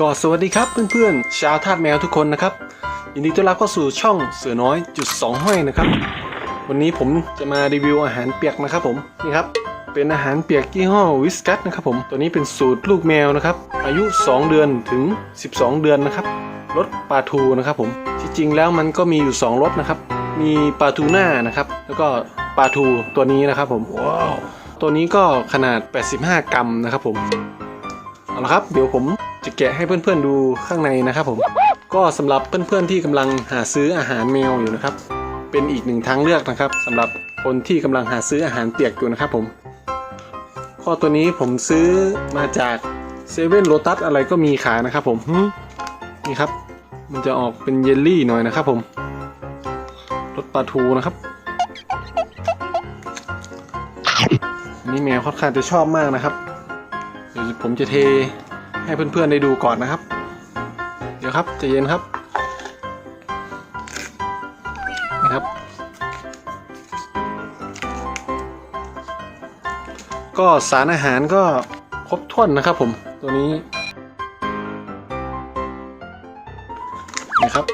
ก็สวัสดีครับเพื่อนๆชาวทาสแมวทุกคนนะครับยินดีต้อนรับเข้าสู่ช่องเสือน้อยจุดสองห้อยนะครับ วันนี้ผมจะมารีวิวอาหารเปียกนะครับผมนี่ครับเป็นอาหารเปียกยี่ห้อวิสกัสนะครับผมตัวนี้เป็นสูตรลูกแมวนะครับอายุ 2 เดือนถึง 12 เดือนนะครับรสปลาทูนะครับผมที่จริงแล้วมันก็มีอยู่ 2รสนะครับ มีปลาทูน่านะครับ แล้วก็ปลาทูตัวนี้นะครับผมว้าวตัวนี้ก็ขนาด 85 กรัมนะครับผมเอาละครับ เดี๋ยวผม จะแกะให้เพื่อนๆดูข้างในนะครับผม ก็สำหรับเพื่อนๆที่กำลังหาซื้ออาหารแมวอยู่นะครับ เป็นอีกหนึ่งทางเลือกนะครับสำหรับคนที่กำลังหาซื้ออาหารเปียกอยู่นะครับผมข้อตัวนี้ผมซื้อมาจากเซเว่นโ t ตัสอะไรก็มีขายนะครับผมนี่ครับ มันจะออกเป็นเยลลี่หน่อยนะครับผมรสปลาทูนะครับนนี่แมวค่อนข้างจะชอบมากนะครับ เดี๋ยวผมจะเท ให้เพื่อนๆได้ดูก่อนนะครับ เดี๋ยวครับจะเย็นครับนี่ครับ ก็สารอาหารก็ครบถ้วนนะครับผมตัวนี้นี่ครับ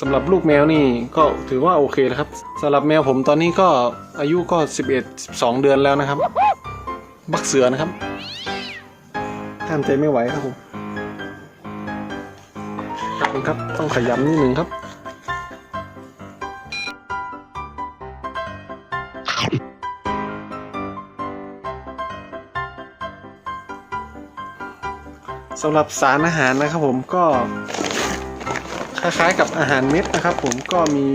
สำหรับลูกแมวนี่ก็ถือว่าโอเคนะครับสำหรับแมวผมตอนนี้ก็อายุก็ 11 12 เดือนแล้วนะครับ บักเสือนะครับห้ามใจไม่ไหวครับผมขอบคุณครับต้องขยำนิดนึงครับสำหรับสารอาหารนะครับผมก็ คล้ายๆกับอาหารเม็ดนะครับ ผมก็มี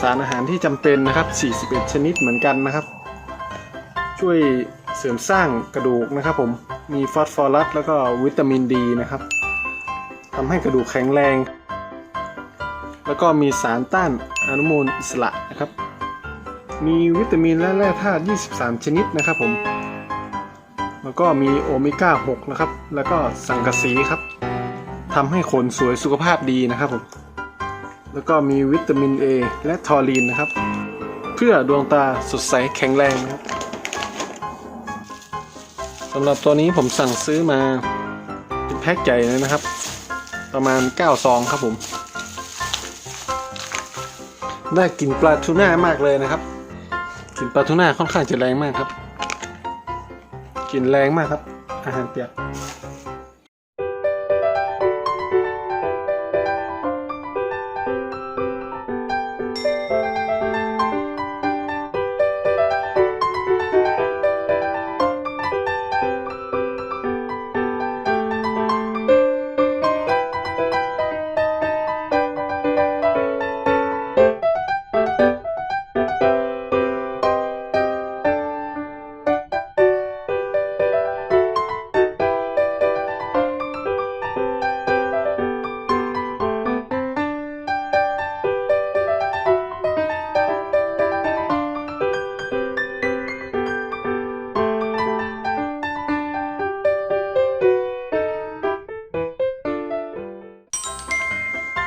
สารอาหารที่จำเป็นนะครับ 41 ชนิดเหมือนกันนะครับ ช่วย เสริมสร้างกระดูกนะครับผมมีฟอสฟอรัสแล้วก็วิตามินดีนะครับทำให้กระดูกแข็งแรง แล้วก็มีสารต้านอนุมูลอิสระนะครับ มีวิตามินและแร่ธาตุ 23 ชนิดนะครับผม แล้วก็มีโอเมก้า 6 นะครับ แล้วก็สังกะสีครับทำให้ขนสวยสุขภาพดีนะครับผม แล้วก็มีวิตามิน A และทอรีนนะครับ เพื่อดวงตาสดใสแข็งแรงนะครับ สำหรับตัวนี้ผมสั่งซื้อมาเป็นแพ็คใหญ่เลยนะครับ ประมาณ9ซองครับผมได้กลิ่นปลาทูน่ามากเลยนะครับกลิ่นปลาทูน่าค่อนข้างจะแรงมากครับกลิ่นแรงมากครับ อาหารเปียก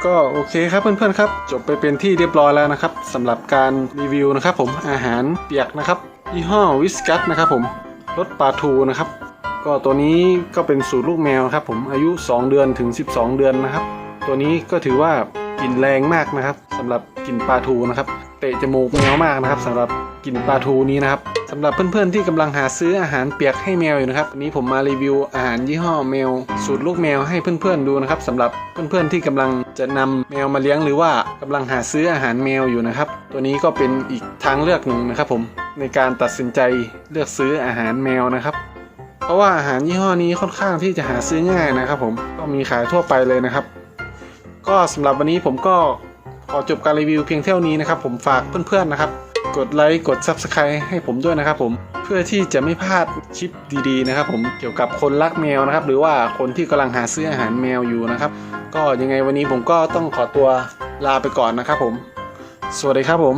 ก็โอเคครับเพื่อนๆครับ จบไปเป็นที่เรียบร้อยแล้วนะครับสำหรับการรีวิวนะครับผมอาหารเปียกนะครับยี่ห้อวิสกัสนะครับผมรสปลาทูนะครับ ก็ตัวนี้ก็เป็นสูตรลูกแมวครับผมอายุ 2 เดือนถึง 12 เดือนนะครับ ตัวนี้ก็ถือว่ากลิ่นแรงมากนะครับสำหรับกลิ่นปลาทูนะครับ เตะจมูกแมวมากนะครับสำหรับกลิ่นปลาทูนี้นะครับ สำหรับเพื่อนๆที่กำลังหาซื้ออาหารเปียกให้แมวอยู่นะครับวันนี้ผมมารีวิวอาหารยี่ห้อแมว สูตรลูกแมวให้เพื่อนๆดูนะครับสำหรับเพื่อนๆที่กำลังจะนำแมวมาเลี้ยงหรือว่ากำลังหาซื้ออาหารแมวอยู่นะครับ ตัวนี้ก็เป็นอีกทางเลือกหนึ่งนะครับ ผมในการตัดสินใจเลือกซื้ออาหารแมวนะครับ เพราะว่าอาหารยี่ห้อนี้ค่อนข้างที่จะหาซื้อง่ายนะครับ ผมก็มีขายทั่วไปเลยนะครับ ก็สำหรับวันนี้ผมก็ขอจบการรีวิวเพียงเท่านี้นะครับ ผมฝากเพื่อนๆนะครับ กดไลค์กด Subscribe ให้ผมด้วยนะครับผมเพื่อที่จะไม่พลาดคลิปดีๆนะครับผมเกี่ยวกับคนรักแมวนะครับ หรือว่าคนที่กำลังหาซื้ออาหารแมวอยู่นะครับ ก็ยังไงวันนี้ผมก็ต้องขอตัวลาไปก่อนนะครับผม สวัสดีครับผม